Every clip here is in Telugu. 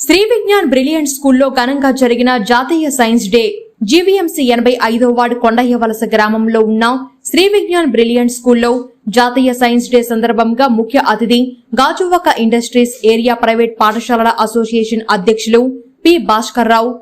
శ్రీ విజ్ఞాన్ బ్రిలియంట్ స్కూల్లో ఘనంగా జరిగిన జాతీయ సైన్స్ డే జీవీఎంసీ ఎనభై ఐదో వార్డు కొండయ్య వలస గ్రామంలో ఉన్న శ్రీ విజ్ఞాన్ బ్రిలియంట్ స్కూల్లో జాతీయ సైన్స్ డే సందర్భంగా ముఖ్య అతిథి గాజువాక ఇండస్ట్రీస్ ఏరియా ప్రైవేట్ పాఠశాలల అసోసియేషన్ అధ్యక్షులు P Bhaskar Rao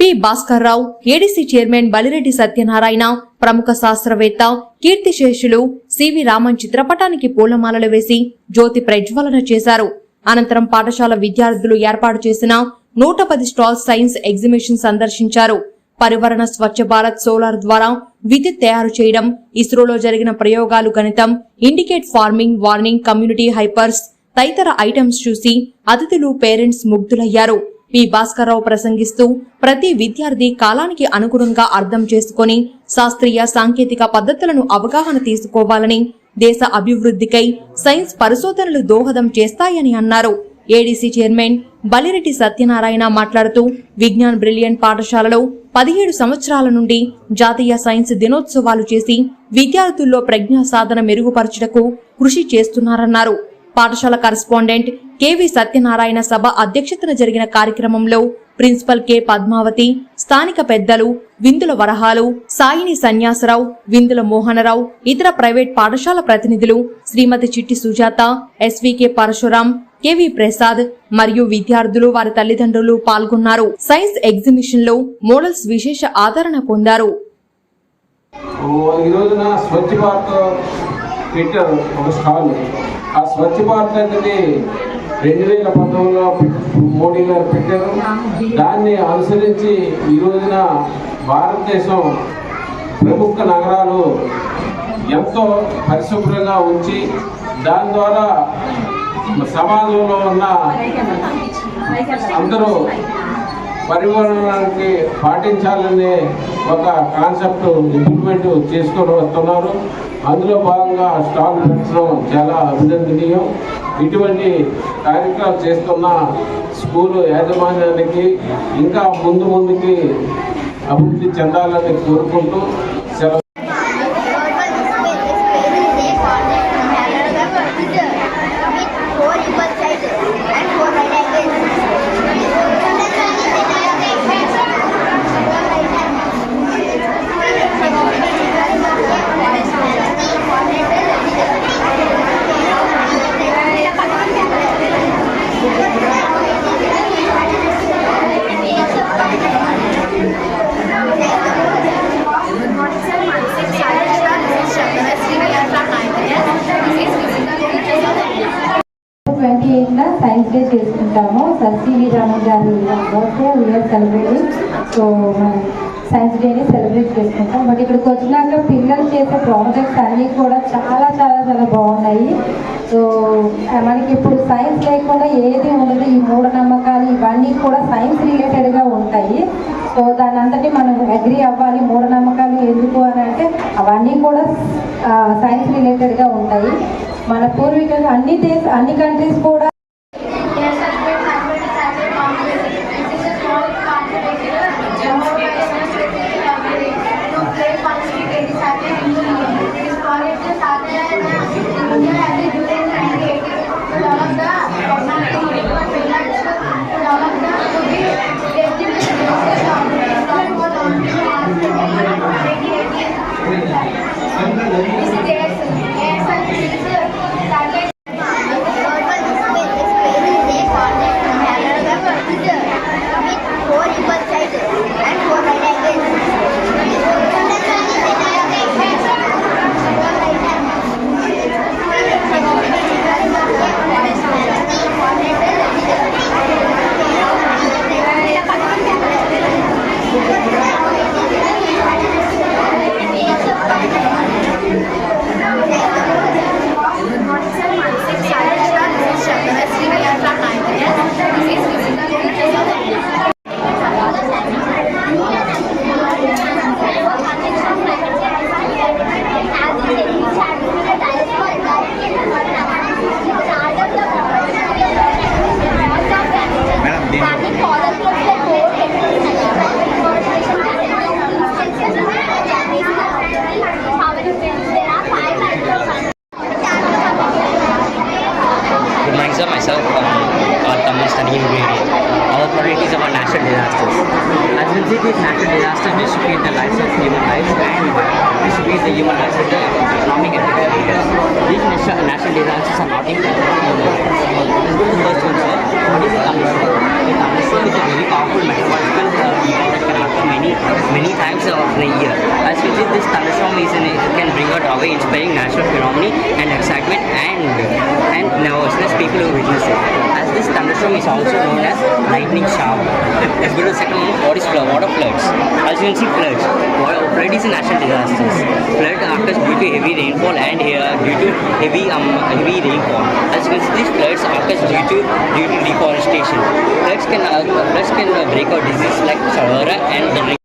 P Bhaskar Rao ADC chairman Balireddy Satyanarayana ప్రముఖ శాస్త్రవేత్త కీర్తిశేషులు సివి రామన్ చిత్రపటానికి పూలమాలలు వేసి జ్యోతి ప్రజ్వలన చేశారు. అనంతరం పాఠశాల విద్యార్థులు ఏర్పాటు చేసిన నూట పది స్టాల్ సైన్స్ ఎగ్జిబిషన్ సందర్శించారు. పరివరణ స్వచ్ఛ భారత్ సోలార్ ద్వారా విద్యుత్ తయారు చేయడం ఇస్రోలో జరిగిన ప్రయోగాలు గణితం ఇండికేట్ ఫార్మింగ్ వార్నింగ్ కమ్యూనిటీ హైపర్స్ తదితర ఐటమ్స్ చూసి అతిథులు పేరెంట్స్ ముగ్ధులయ్యారు. పి భాస్కర్రావు ప్రసంగిస్తూ ప్రతి విద్యార్థి కాలానికి అనుగుణంగా అర్థం చేసుకొని శాస్త్రీయ సాంకేతిక పద్ధతులను అవగాహన తీసుకోవాలని దేశ అభివృద్ధికై సైన్స్ పరిశోధనలు దోహదం చేస్తాయని అన్నారు. ఏడీసీ చైర్మన్ బలిరెడ్డి సత్యనారాయణ మాట్లాడుతూ విజ్ఞాన్ బ్రిలియంట్ పాఠశాలలో పదిహేడు సంవత్సరాల నుండి జాతీయ సైన్స్ దినోత్సవాలు చేసి విద్యార్థుల్లో ప్రజ్ఞా సాధన మెరుగుపరచుటకు కృషి చేస్తున్నారన్నారు. పాఠశాల కరస్పాండెంట్ కెవి సత్యనారాయణ సభ అధ్యక్షతన జరిగిన కార్యక్రమంలో ప్రిన్సిపల్ కె పద్మావతి స్థానిక పెద్దలు విందుల వరహాలు సాయిని సన్యాసరావు విందుల మోహనరావు ఇతర ప్రైవేట్ పాఠశాల ప్రతినిధులు శ్రీమతి చిట్టి సుజాత ఎస్వికే పరశురాం కెవి ప్రసాద్ మరియు విద్యార్థులు వారి తల్లిదండ్రులు పాల్గొన్నారు. సైన్స్ ఎగ్జిబిషన్లో మోడల్స్ విశేష ఆదరణ పొందారు. పెట్టారు ఒక స్టాల్. ఆ స్వచ్ఛ భారత్ అనేది రెండు వేల పంతొమ్మిదిలో మోడీ గారు పెట్టారు. దాన్ని అనుసరించి ఈ రోజున భారతదేశం ప్రముఖ నగరాలు ఎంతో పరిశుభ్రంగా ఉంచి దాని ద్వారా సమాజంలో ఉన్న అందరూ పరివర్తనానికి పాటించాలనే ఒక కాన్సెప్ట్ ఇంప్లిమెంట్ చేసుకొని వస్తున్నారు. అందులో భాగంగా స్టాల్ పెట్టడం చాలా అభినందనీయం. ఇటువంటి కార్యక్రమాలు చేస్తున్న స్కూలు యాజమాన్యానికి ఇంకా ముందు ముందుకి అభివృద్ధి చెందాలని కోరుకుంటూ సెలవు సైన్స్ డే చేసుకుంటాము. సార్ సివి రామన్ గారి birthday we are celebrating so science డేని సెలబ్రేట్ చేసుకుంటాం. బట్ ఇక్కడికి వచ్చినాక పిల్లలు చేసే ప్రాజెక్ట్స్ అన్నీ కూడా చాలా చాలా చాలా బాగున్నాయి. సో మనకి ఇప్పుడు సైన్స్ లేకుండా ఏది ఉండదు. ఈ మూఢనమ్మకాలు ఇవన్నీ కూడా సైన్స్ రిలేటెడ్గా ఉంటాయి. సో దాని అంతటి మనం అగ్రి అవ్వాలి. మూఢనమ్మకాలు ఎందుకు అని అంటే అవన్నీ కూడా సైన్స్ రిలేటెడ్గా ఉంటాయి. మన పూర్వీకులు అన్ని దేశ అన్ని కంట్రీస్ కూడా 我们公 so, and looking towards. Many, times of the year. As we see, this thunderstorm is it can bring out away inspiring natural phenomena and excitement and and nervousness people who witness it. As this thunderstorm is also known as lightning shower. Let's go to the second one. What is flood? Water floods. As you can see, floods. Flood is a natural disaster. Flood occurs due to heavy rainfall and uh, due to heavy um, heavy rainfall. As you can see, these floods occurs due to due to deforestation. Floods can uh, floods can uh, break out diseases like cholera and the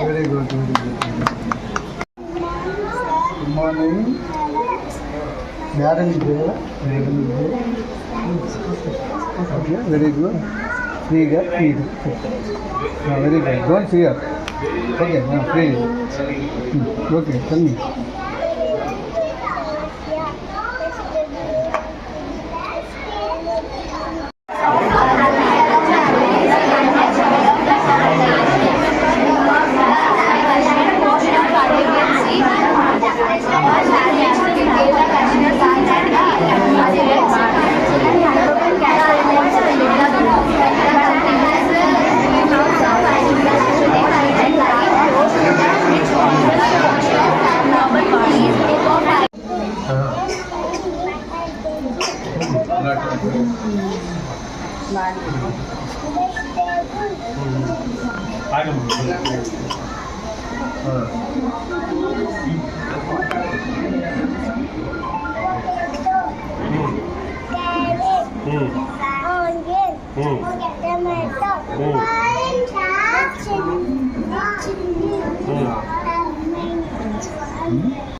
Very good, very good. Good morning. Is there. Is there. Very good. Free, free. Ah, very good. Don't fear. Okay, now free. Hmm, Okay, tell me. 아이가 응. 응. 응. 응. 응.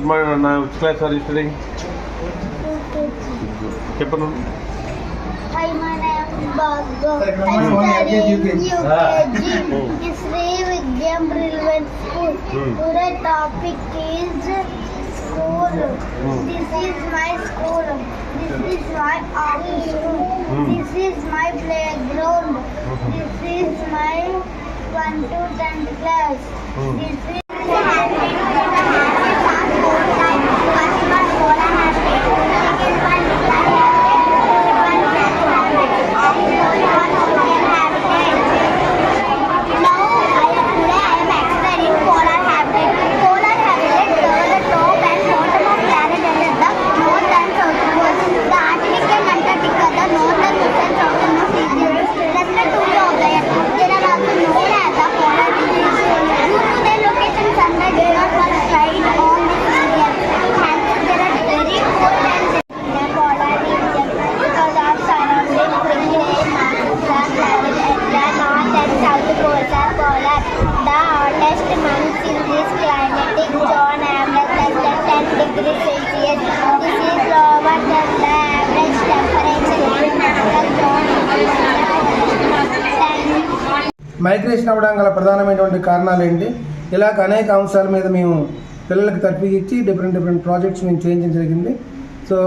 Very good morning అన్న విచ్ క్లాస్ ఆర్ స్టడింగ్ చెప్పను Hi, my name is Bhargav. I'm studying UKG. It's Sri Vidyam Brilliant School. Hmm. Today topic is school. This is my school. This is my office room. Hmm. This is my playground. This is my 1 to 10th class. Hmm. This is migration అవ్వడం గల ప్రధానమైనటువంటి కారణాలు ఏంటి? ఇలాగ అనేక అంశాల మీద మేము పిల్లలకు తప్పించి ఇచ్చి డిఫరెంట్ డిఫరెంట్ ప్రాజెక్ట్స్ మేము చేయించడం జరిగింది. సో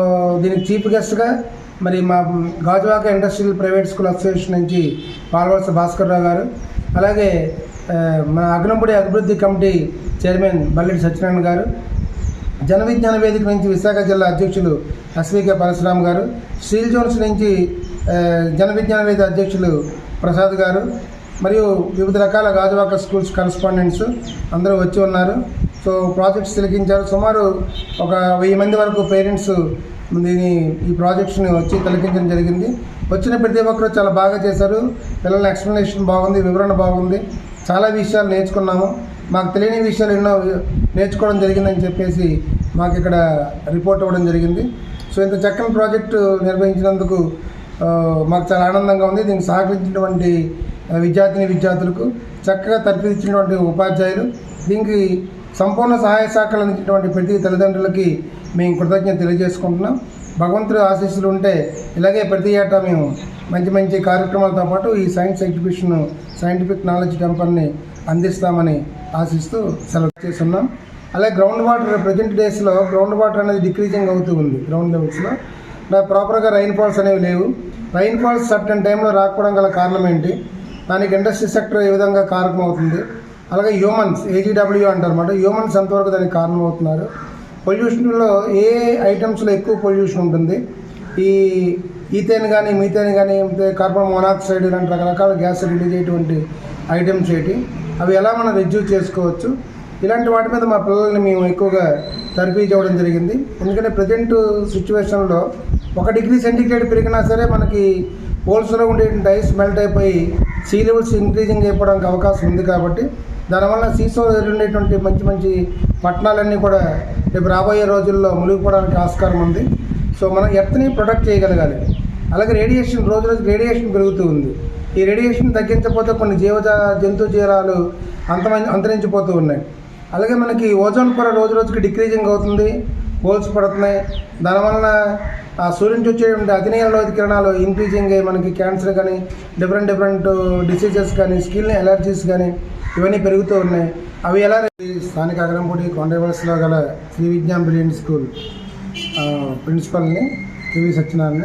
దీనికి చీఫ్ గెస్ట్గా మరి మా Gajuwaka industrial private school association నుంచి పాల్వలస భాస్కర్ రావు గారు అలాగే మన అగ్నంపుడి అభివృద్ధి కమిటీ చైర్మన్ బల్లెడి సత్యనారాయణ గారు జనవిజ్ఞాన వేదిక నుంచి విశాఖ జిల్లా అధ్యక్షులు ఎస్వికే పరశురామ్ గారు స్టీల్ జోన్స్ నుంచి జనవిజ్ఞాన జన వేదిక అధ్యక్షులు ప్రసాద్ గారు మరియు వివిధ రకాల గాజువాక స్కూల్స్ కరస్పాండెంట్స్ అందరూ వచ్చి ఉన్నారు. సో ప్రాజెక్ట్స్ తిలకించారు. సుమారు ఒక వెయ్యి మంది వరకు పేరెంట్స్ దీని ఈ ప్రాజెక్ట్స్ని వచ్చి తిలకించడం జరిగింది. వచ్చిన ప్రతి ఒక్కరు చాలా బాగా చేశారు. పిల్లల ఎక్స్ప్లెనేషన్ బాగుంది వివరణ బాగుంది. చాలా విషయాలు నేర్చుకున్నాము. మాకు తెలియని విషయాలు ఎన్నో నేర్చుకోవడం జరిగిందని చెప్పేసి మాకు ఇక్కడ రిపోర్ట్ ఇవ్వడం జరిగింది. సో ఇంత చక్కని ప్రాజెక్టు నిర్వహించినందుకు మాకు చాలా ఆనందంగా ఉంది. దీనికి సహకరించినటువంటి విద్యార్థిని విద్యార్థులకు చక్కగా తర్పిదించినటువంటి ఉపాధ్యాయులు దీనికి సంపూర్ణ సహాయ శాఖలు అందించినటువంటి ప్రతి తల్లిదండ్రులకి మేము కృతజ్ఞత తెలియజేసుకుంటున్నాం. భగవంతుడి ఆశీస్సులు ఉంటే ఇలాగే ప్రతి ఏటా మేము మంచి మంచి కార్యక్రమాలతో పాటు ఈ సైన్స్ ఎగ్జిబిషన్ సైంటిఫిక్ నాలెడ్జ్ టెంపర్ని అందిస్తామని ఆశిస్తూ సెలెక్ట్ చేస్తున్నాం. అలాగే గ్రౌండ్ వాటర్ ప్రజెంట్ డేస్లో గ్రౌండ్ వాటర్ అనేది డిక్రీజింగ్ అవుతూ ఉంది గ్రౌండ్ లెవెల్స్లో ప్రాపర్గా రైన్ ఫాల్స్ అనేవి లేవు. రైన్ ఫాల్స్ సర్టన్ టైంలో రాకపోవడం గల కారణం ఏంటి? దానికి ఇండస్ట్రీ సెక్టర్ ఏ విధంగా కారకం అవుతుంది అలాగే హ్యూమన్స్ ఏజీడబ్ల్యూ అంటారన్నమాట హ్యూమన్స్ ఎంతవరకు దానికి కారణమవుతున్నారు? పొల్యూషన్లో ఏ ఐటమ్స్లో ఎక్కువ పొల్యూషన్ ఉంటుంది? ఈ ఈథేన్ కానీ మీథేన్ కానీ కార్బన్ మోనాక్సైడ్ ఇలాంటి రకరకాల గ్యాస్ రిలీజ్ అయ్యేటువంటి ఐటమ్స్ ఏంటి? అవి ఎలా మనం రెడ్యూస్ చేసుకోవచ్చు? ఇలాంటి వాటి మీద మా పిల్లల్ని మేము ఎక్కువగా తరఫీ చేయడం జరిగింది. ఎందుకంటే ప్రజెంట్ సిచ్యువేషన్లో ఒక డిగ్రీ సెంటిగ్రేడ్ పెరిగినా సరే మనకి హోల్స్లో ఉండే ఐస్ మెల్ట్ అయిపోయి సీ లెవెల్స్ ఇంక్రీజింగ్ అయిపోవడానికి అవకాశం ఉంది కాబట్టి దానివల్ల సీసో ఉండేటువంటి మంచి మంచి పట్టణాలన్నీ కూడా రేపు రాబోయే రోజుల్లో మునిగిపోవడానికి ఆస్కారం ఉంది. సో మనం ఎర్త్ని ప్రొటెక్ట్ చేయగలగాలి. అలాగే రేడియేషన్ రోజు రోజు రేడియేషన్ పెరుగుతూ ఉంది. ఈ రేడియేషన్ తగ్గించకపోతే కొన్ని జీవ జంతు జీవాలు అంతమై అంతరించిపోతూ ఉన్నాయి. అలాగే మనకి ఓజోన్ పొర రోజు రోజుకి డిక్రీజింగ్ అవుతుంది హోల్స్ పడుతున్నాయి. దానివలన ఆ సూర్యుడి నుంచి వచ్చేటువంటి అతినీల కిరణాలు ఇంక్రీజింగ్ అయ్యి మనకి క్యాన్సర్ కానీ డిఫరెంట్ డిఫరెంట్ డిసీజెస్ కానీ స్కిన్ ఎలర్జీస్ కానీ ఇవన్నీ పెరుగుతూ ఉన్నాయి. అవి ఎలా స్థానిక అగరంపూడి కొండవలసలో గల శ్రీ విజ్ఞాన్ బ్రిలియంట్ స్కూల్ ప్రిన్సిపల్ని కెవి సత్యనారాయణ